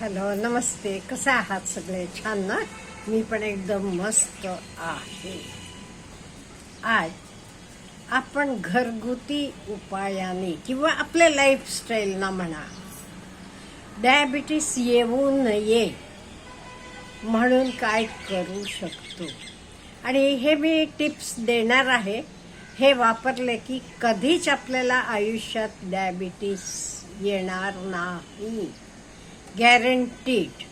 Hello नमस्ते. कसा आहात सगळे? छान ना? मी पण एकदम मस्त आहे. आज आपण घरगुती उपायाने किंवा आपल्या लाईफस्टाईलना म्हणा डायबिटीस येऊ नये म्हणून काय करू शकतो? आणि हे मी टिप्स देणार आहे. हे वापरले की कधीच आपल्याला आयुष्यात डायबिटीस येणार नाही. गॅरंटीड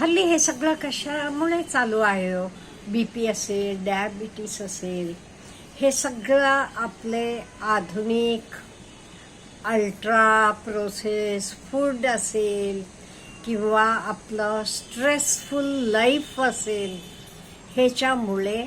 हल्ली हे सगळं कशामुळे चालू आहे हो? बी पी असेल डायबिटीस असेल हे सगळं आपले आधुनिक अल्ट्रा प्रोसेस फूड असेल किंवा आपलं स्ट्रेसफुल लाईफ असेल ह्याच्यामुळे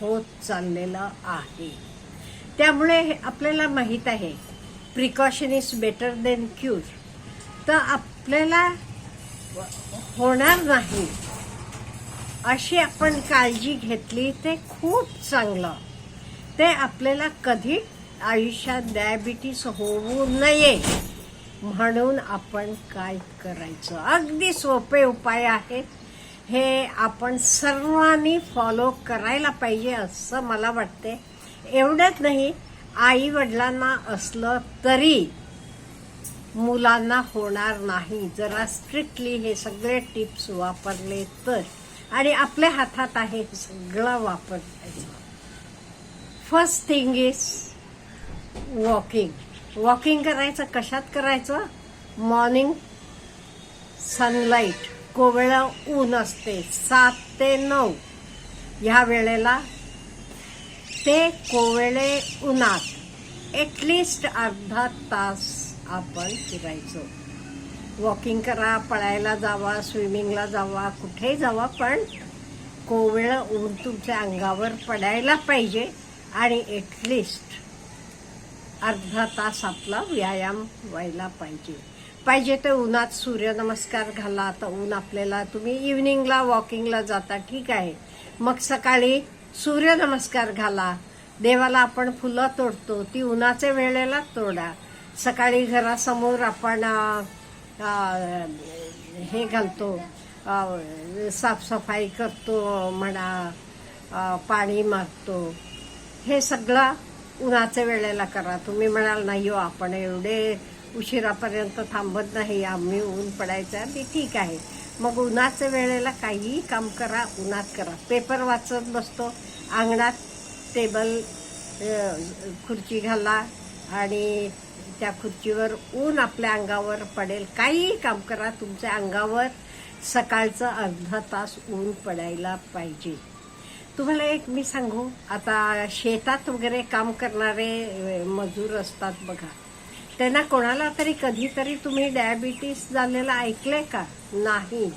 होत चाललेलं आहे. त्यामुळे हे आपल्याला माहीत आहे precaution is better than cure तर आपल्याला होणार नाही. अशी आपण काळजी घेतली ते खूप चांगलं. ते आपल्याला कधी आयुष्यात डायबिटीस होऊ नये म्हणून आपण काय करायचं? अगदी सोपे उपाय आहेत. हे आपण सर्वांनी फॉलो करायला पाहिजे असं मला वाटते एवढंच नाही आई वडिलांना असलं तरी मुलांना होणार नाही. जरा स्ट्रिक्टली हे सगळे टिप्स वापरले तर. आणि आपल्या हातात आहे हे सगळं वापरायचं. First thing is walking walking करायचं कशात करायचं? मॉर्निंग सनलाईट कोवळं ऊन असते सात ते नऊ. ह्या वेळेला ते कोवळे उन्हात एटलिस्ट अर्धा तास आपण फिरायचो. वॉकिंग करा पळायला जावा स्विमिंगला जावा कुठेही जावा पण कोवळं ऊन तुमच्या अंगावर पडायला पाहिजे आणि एटलिस्ट अर्धा तास आपला व्यायाम व्हायला पाहिजे. पाहिजे तर उन्हात सूर्यनमस्कार घाला तर ऊन आपल्याला तुम्ही इव्हनिंगला वॉकिंगला जाता ठीक आहे. मग सकाळी सूर्यनमस्कार घाला. देवाला आपण फुलं तोडतो ती उन्हाच्या वेळेला तोडा. सकाळी घरासमोर आपण हे घालतो साफसफाई करतो म्हणा पाणी मारतो हे सगळं उन्हाच्या वेळेला करा. तुम्ही म्हणाल नाही हो आपण एवढे उशिरापर्यंत थांबत नाही. आम्ही ऊन पडायचं आहे." ते ठीक आहे. मग उन्हाच्या वेळेला काहीही काम करा उन्हात करा. पेपर वाचत बसतो. अंगणात टेबल खुर्ची घाला आणि त्या खुर्चीवर ऊन आपल्या अंगावर पडेल. काहीही काम करा तुमच्या अंगावर सकाळचं अर्धा तास ऊन पडायला पाहिजे. तुम्हाला एक मी सांगू आता शेतात वगैरे काम करणारे मजूर असतात बघा. त्यांना कोणाला तरी कधीतरी तुम्ही डायबिटीस झालेलं ऐकलंय का? नाही.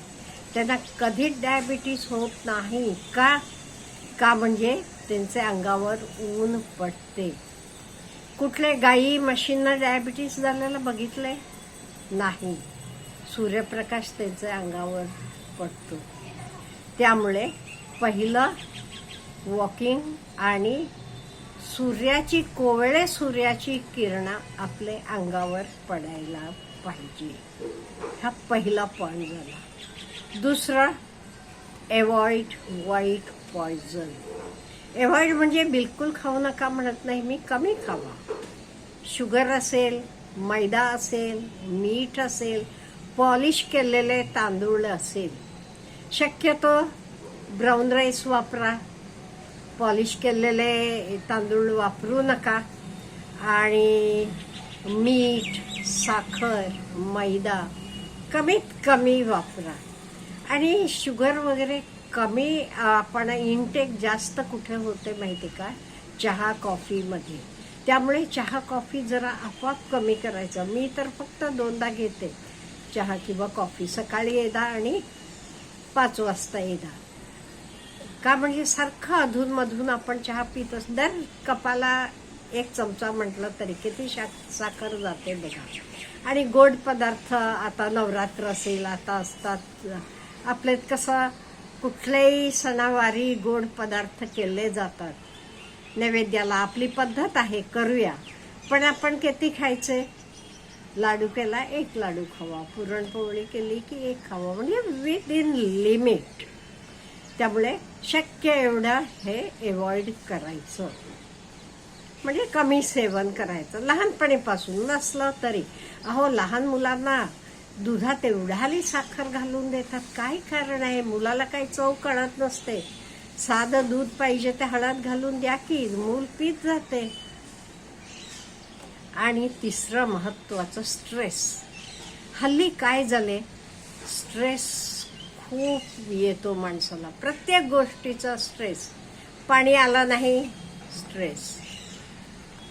त्यांना कधीच डायबिटीस होत नाही का? का म्हणजे त्यांचे अंगावर ऊन पडते. कुठले गाई म्हशींना डायबिटीस झालेलं बघितलंय? नाही. सूर्यप्रकाश त्यांच्या अंगावर पडतो. त्यामुळे पहिलं वॉकिंग आणि सूर्याची कोवळे सूर्याची किरणं आपले अंगावर पडायला पाहिजे. हा पहिला पॉईंट झाला. दुसरं एवॉइड वाईट पॉयझन एवॉइड म्हणजे बिलकुल खाऊ नका म्हणत नाही. मी कमी खावा. शुगर असेल मैदा असेल मीठ असेल पॉलिश केलेले तांदूळ असेल. शक्यतो ब्राऊन राईस वापरा. पॉलिश केलेले तांदूळ वापरू नका. आणि मीठ साखर मैदा कमीत कमी वापरा. आणि शुगर वगैरे कमी आपण इनटेक जास्त कुठे होते माहिती का? चहा कॉफीमध्ये त्यामुळे चहा कॉफी जरा आपोआप कमी करायचं. मी तर फक्त दोनदा घेते चहा किंवा कॉफी सकाळी येदा आणि पाच वाजता येदा का म्हणजे सारखं अधूनमधून आपण चहा पित असतो दर कपाला एक चमचा म्हटलं तरी किती शा साखर जाते बघा. आणि गोड पदार्थ आता नवरात्र असेल आता असतात. आपल्यात कसं कुठलेही सणावारी गोड पदार्थ केले जातात. नैवेद्याला आपली पद्धत आहे करूया. पण आपण किती खायचे? लाडू केला एक लाडू खावा. पुरणपोळी केली की एक खावा. म्हणजे विथ इन लिमिट त्यामुळे शक्य एवढं हे एवॉइड करायचं. म्हणजे कमी सेवन करायचं. लहानपणीपासून नसलं तरी. अहो लहान मुलांना दुधात एवढाली साखर घालून देतात. काय कारण आहे? मुलाला काही चव कळत नसते. साधं दूध पाहिजे ते हळद घालून द्या की मूल पीत जाते. आणि तिसरं महत्वाचं स्ट्रेस हल्ली काय झाले? स्ट्रेस खूप येतो माणसाला. प्रत्येक गोष्टीचा स्ट्रेस पाणी आलं नाही स्ट्रेस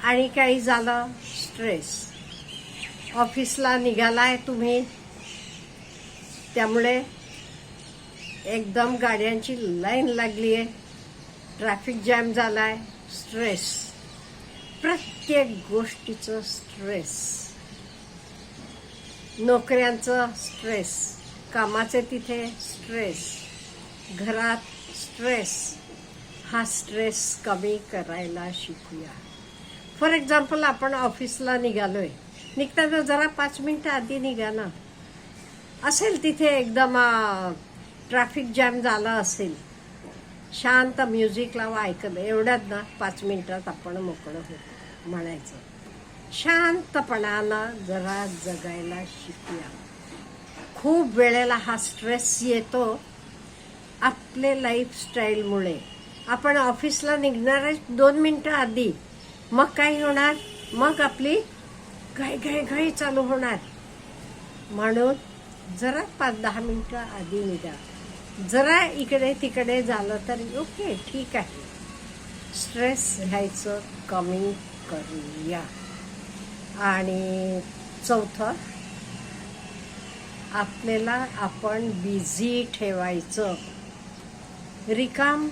आणि काही झालं स्ट्रेस ऑफिसला निघालाय तुम्ही. त्यामुळे एकदम गाड्यांची लाईन लागली आहे ट्रॅफिक जॅम झालाय. स्ट्रेस. प्रत्येक गोष्टीचं स्ट्रेस. नोकऱ्यांचं स्ट्रेस. कामाचे तिथे स्ट्रेस. घरात स्ट्रेस. हा स्ट्रेस कमी करायला शिकूया. फॉर एक्झाम्पल आपण ऑफिसला निघालो आहे निघताना जरा पाच मिनटं आधी निघा ना. असेल तिथे एकदम ट्रॅफिक जॅम झाला असेल. शांत म्युझिक लावा ऐकलं एवढ्यात ना पाच मिनिटात आपण मोकळं होतो म्हणायचं. शांतपणानं जरा जगायला शिकूया. खूप वेळेला हा स्ट्रेस येतो आपले लाईफस्टाईलमुळे आपण ऑफिसला निघणार दोन मिनटं आधी. मग काय होणार? मग आपली घाई घाई घाई चालू होणार. म्हणून जरा पाच दहा मिनटं आधी निघा. जरा इकडे तिकडे झालं तर ओके ठीक आहे. स्ट्रेस घ्यायचं कमी करूया. आणि चौथं आपल्याला आपण बिझी ठेवायचं. रिकाम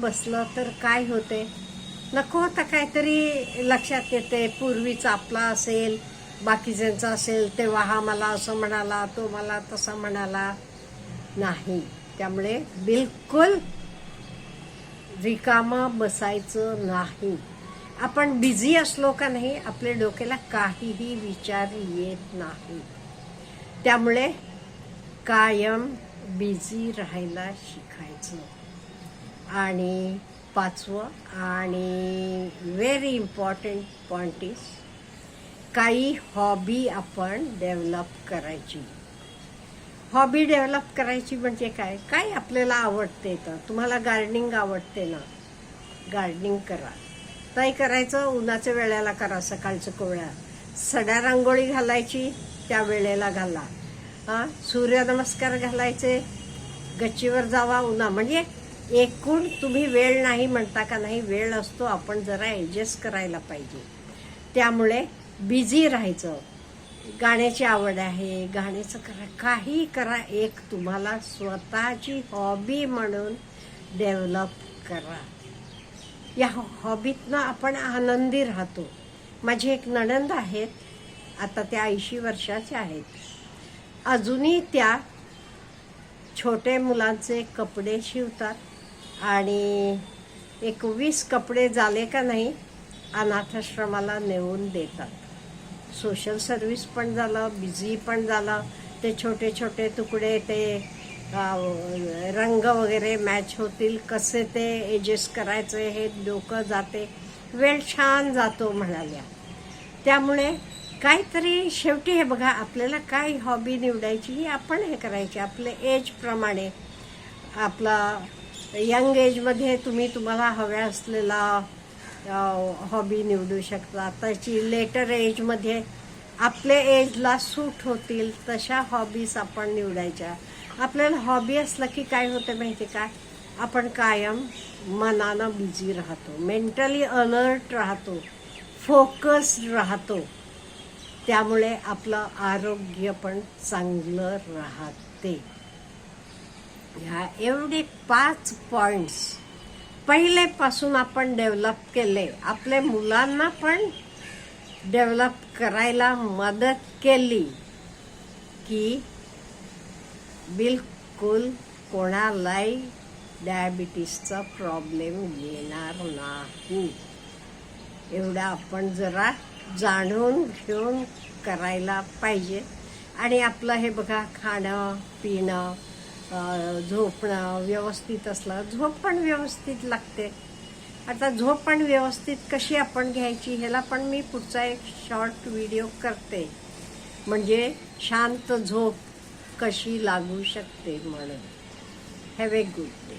बसलं तर काय होते? नको होता काहीतरी लक्षात येते. पूर्वीचा आपला असेल बाकीच्यांचा असेल तेव्हा हा मला असं म्हणाला तो मला तसा म्हणाला. नाही. त्यामुळे बिलकुल रिकामा बसायचं नाही. आपण बिझी असलो का नाही आपल्या डोक्याला काहीही विचार येत नाही. त्यामुळे कायम बिझी राहायला शिकायचं. आणि पाचवं आणि व्हेरी इम्पॉर्टंट पॉइंट इज काही हॉबी आपण डेव्हलप करायची. हॉबी डेव्हलप करायची म्हणजे काय? काय आपल्याला आवडते तर तुम्हाला गार्डनिंग आवडते ना? गार्डनिंग करा. नाही करायचं उन्हाच्या वेळेला करा सकाळचं कोवळ्या. सड्या रांगोळी घालायची त्या वेळेला घाला. हां? सूर्यनमस्कार घालायचे गच्चीवर जावा उन्हा. म्हणजे एकूण तुम्ही वेळ नाही म्हणता का नाही वेळ असतो आपण जरा ॲडजस्ट करायला पाहिजे. त्यामुळे बिझी राहायचं. गाण्याची आवड आहे गाण्याचं करा काही करा. एक तुम्हाला स्वतःची हॉबी म्हणून डेव्हलप करा. या हॉबीतनं आपण आनंदी राहतो. माझी एक नणंद आहेत आता त्या ऐंशी वर्षाच्या आहेत. अजूनही त्या छोटे मुलांचे कपडे शिवतात. आणि एकवीस कपडे झाले का नाही अनाथाश्रमाला नेऊन देतात. सोशल सर्व्हिस पण झालं बिझी पण झालं. ते छोटे छोटे तुकडे ते रंग वगैरे मॅच होतील. कसे ते ॲडजस्ट करायचे हे डोकं जाते. वेळ छान जातो म्हणाल्या. त्यामुळे काहीतरी शेवटी हे बघा आपल्याला काय हॉबी निवडायची ही आपण हे करायची. आपले एजप्रमाणे आपला यंग एजमध्ये तुम्ही तुम्हाला हव्या असलेला हॉबी निवडू शकता. त्याची लेटर एजमध्ये आपल्या एजला सूट होतील तशा हॉबीज आपण निवडायच्या. आपल्याला हॉबी असलं की काय होतं माहिती काय आपण कायम मनानं बिझी राहतो. मेंटली अलर्ट राहतो. फोकस्ड राहतो. त्यामुळे आपलं आरोग्य पण चांगलं राहते. ह्या एवढे पाच पॉईंट्स पहिलेपासून आपण डेव्हलप केले. आपल्या मुलांना पण डेव्हलप करायला मदत केली की बिलकुल कोणालाही डायबिटीसचा प्रॉब्लेम येणार नाही. एवढं आपण जरा जाणून घेऊन करायला पाहिजे. आणि आपलं हे बघा खाणं पिणं झोपणं व्यवस्थित असलं झोप पण व्यवस्थित लागते. आता झोप पण व्यवस्थित कशी आपण घ्यायची ह्याला पण मी पुढचा एक शॉर्ट व्हिडिओ करते. म्हणजे शांत झोप कशी लागू शकते म्हणून. Have a good day